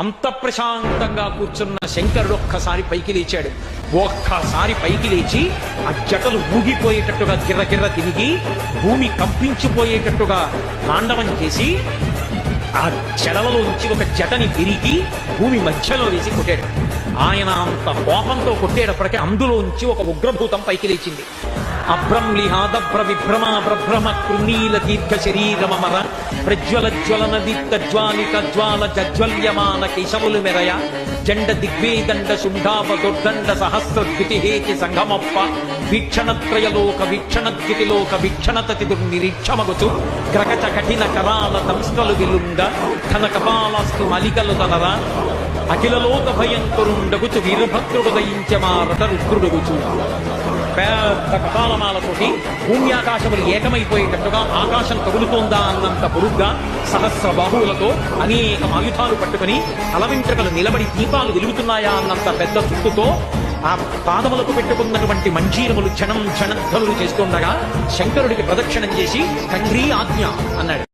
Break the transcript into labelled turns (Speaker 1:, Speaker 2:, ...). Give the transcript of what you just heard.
Speaker 1: అంత ప్రశాంతంగా కూర్చున్న శంకరుడు ఒక్కసారి పైకి లేచాడు. ఒక్కసారి పైకి లేచి ఆ జటలు ఊగిపోయేటట్టుగా గిర్ర తిరిగి భూమి కంపించిపోయేటట్టుగా తాండవం చేసి ఆ జడలలో నుంచి ఒక జటని విరిగి భూమి మధ్యలో వేసి కొట్టాడు. ఆయన అంత కోపంతో కొట్టేటప్పటికీ అందులోంచి ఒక ఉగ్రభూతం పైకి లేచింది. అభ్రంలిహాదభ్ర విభ్రమ ప్రభ్రమ కృణీల దీర్ఘ శరీరమర ప్రజ్వల జ్వలన దీప్త జ్వాలిక జ్వాల జజ్వల్యమాన కేశములు మెరయ జండ దిగ్వేదండ శుంఠాప దుర్దండ సహస్ర ద్వితిహేతి సంఘమప్ప వీక్షణత్రయలోక వీక్షణద్యుతిలోక వీక్షణతతి దుర్నిరీక్షమగుచు క్రకచ కఠిన కరాల దంస్కలు విలుండ కనకపాలస్తు మలికలు తనరా అఖిలలోక భయంకరుండగుచు వీరభద్రుడు దయించమారట రుద్రుడుగుచు పెద్ద కపాలమాలతోటి భూమి ఆకాశములు ఏకమైపోయేటట్టుగా ఆకాశం కదులుతోందా అన్నంత పొరుగ్గా సహస్ర బాహువులతో అనేక ఆయుధాలు పట్టుకుని అలవింట్రకలు నిలబడి దీపాలు వెలుగుతున్నాయా అన్నంత పెద్ద చుట్టుతో ఆ పాదములకు పెట్టుకున్నటువంటి మంజీరములు క్షణం క్షణధ్వనులు చేస్తుండగా శంకరుడికి ప్రదక్షిణం చేసి తండ్రి ఆజ్ఞ అన్నాడు.